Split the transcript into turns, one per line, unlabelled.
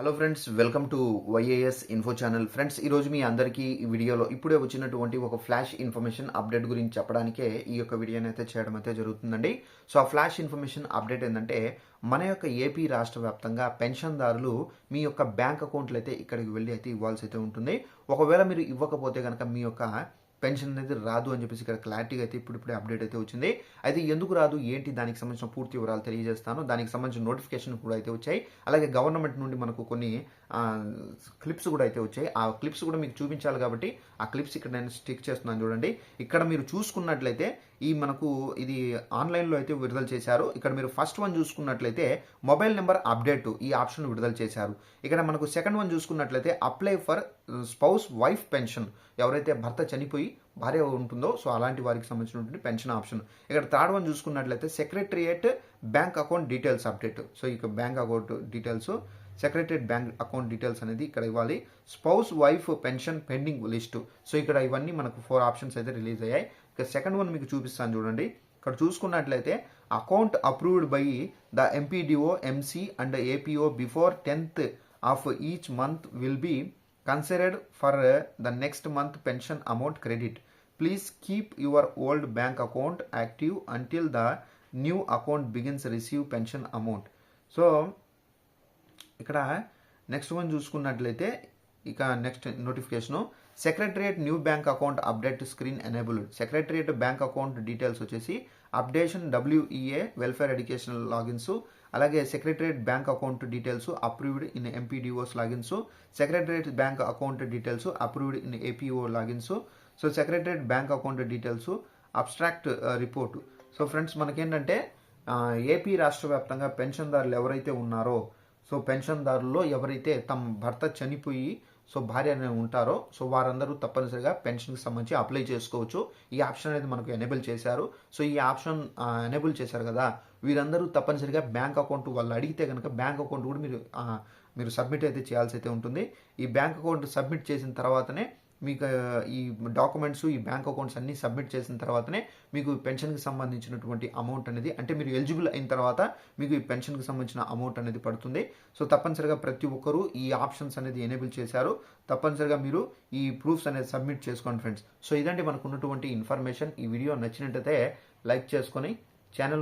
Hello friends welcome to YAS info channel friends ఈరోజు మీ అందరికీ ఈ వీడియోలో ఇప్పుడే వచ్చినటువంటి ఒక ఫ్లాష్ ఇన్ఫర్మేషన్ అప్డేట్ గురించి చెప్పడానికే ఈ యొక్క వీడియోని అయితే చేయడం అయితే జరుగుతుందండి. సో ఆ ఫ్లాష్ ఇన్ఫర్మేషన్ అప్డేట్ ఏంటంటే మన యొక్క ఏపీ రాష్ట్ర వ్యాప్తంగా పెన్షన్దారులు మీ యొక్క బ్యాంక్ అకౌంట్లు అయితే ఇక్కడికి వెళ్ళి అయితే ఇవ్వాల్సి అయితే ఉంటుంది. ఒకవేళ మీరు ఇవ్వకపోతే కనుక మీ యొక్క పెన్షన్ అనేది రాదు అని చెప్పేసి ఇక్కడ క్లారిటీగా అయితే ఇప్పుడు ఇప్పుడే అప్డేట్ అయితే వచ్చింది. అయితే ఎందుకు రాదు? ఏంటి? దానికి సంబంధించిన పూర్తి వివరాలు తెలియజేస్తాను. దానికి సంబంధించిన నోటిఫికేషన్ కూడా అయితే వచ్చాయి. అలాగే గవర్నమెంట్ నుండి మనకు కొన్ని క్లిప్స్ కూడా అయితే వచ్చాయి. ఆ క్లిప్స్ కూడా మీకు చూపించాలి కాబట్టి ఆ క్లిప్స్ ఇక్కడ నేను స్టిక్ చేస్తున్నాను చూడండి. ఇక్కడ మీరు చూసుకున్నట్లయితే ఈ మనకు ఇది ఆన్లైన్లో అయితే విడుదల చేశారు. ఇక్కడ మీరు ఫస్ట్ వన్ చూసుకున్నట్లయితే మొబైల్ నెంబర్ అప్డేట్ ఈ ఆప్షన్ విడుదల చేశారు. ఇక్కడ మనకు సెకండ్ వన్ చూసుకున్నట్లయితే apply for spouse wife pension. ఎవరైతే భర్త చనిపోయి భార్య ఉంటుందో సో అలాంటి వారికి సంబంధించినటువంటి పెన్షన్ ఆప్షన్. ఇక్కడ థర్డ్ వన్ చూసుకున్నట్లయితే secretariat bank account details update. So ఇక bank account details secretariat bank account details అనేది ఇక్కడ ఇవ్వాలి. Spouse wife pension pending list. So ఇక్కడ ఇవన్నీ మనకు ఫోర్ ఆప్షన్స్ అయితే రిలీజ్ అయ్యాయి. ఇక సెకండ్ వన్ మీకు చూపిస్తాను చూడండి. ఇక్కడ చూసుకున్నట్లయితే account approved by the MPDO MC and APO before tenth of each month will be considered for the next month pension amount credit. Please keep your old bank account active until the new account begins receive pension amount. So ఇక్కడ next one చూసుకున్నట్లయితే ఇక next notification secretariat new bank account update screen enabled secretariat bank account details వచ్చేసి updation WEA welfare educational logins అలాగే secretariat bank account details approved in MPDOs logins secretariat bank account details approved in APO logins so secretariat bank account details abstract report so friends మనకేంటంటే AP రాష్ట్ర వ్యాప్తంగా పెన్షన్దారులు ఎవరైతే ఉన్నారో so పెన్షన్దారుల్లో ఎవరైతే తమ భర్త చనిపోయి సో భార్య అనేవి ఉంటారో సో వారందరూ తప్పనిసరిగా పెన్షన్కి సంబంధించి అప్లై చేసుకోవచ్చు. ఈ ఆప్షన్ అనేది మనకు ఎనేబుల్ చేశారు. సో ఈ ఆప్షన్ ఎనేబుల్ చేశారు కదా. వీరందరూ తప్పనిసరిగా బ్యాంక్ అకౌంట్ వాళ్ళు అడిగితే కనుక బ్యాంక్ అకౌంట్ కూడా మీరు మీరు సబ్మిట్ అయితే చేయాల్సి అయితే ఉంటుంది. ఈ బ్యాంక్ అకౌంట్ సబ్మిట్ చేసిన తర్వాతనే మీకు ఈ డాక్యుమెంట్స్ ఈ బ్యాంక్ అకౌంట్స్ అన్ని సబ్మిట్ చేసిన తర్వాతనే మీకు పెన్షన్కి సంబంధించినటువంటి అమౌంట్ అనేది అంటే మీరు ఎలిజిబుల్ అయిన తర్వాత మీకు ఈ పెన్షన్కి సంబంధించిన అమౌంట్ అనేది పడుతుంది. సో తప్పనిసరిగా ప్రతి ఒక్కరూ ఈ ఆప్షన్స్ అనేది ఎనేబుల్ చేశారు. తప్పనిసరిగా మీరు ఈ ప్రూఫ్స్ అనేది సబ్మిట్ చేసుకోండి ఫ్రెండ్స్. సో ఇదండి మనకు ఉన్నటువంటి ఇన్ఫర్మేషన్. ఈ వీడియో నచ్చినట్టయితే లైక్ చేసుకొని ఛానల్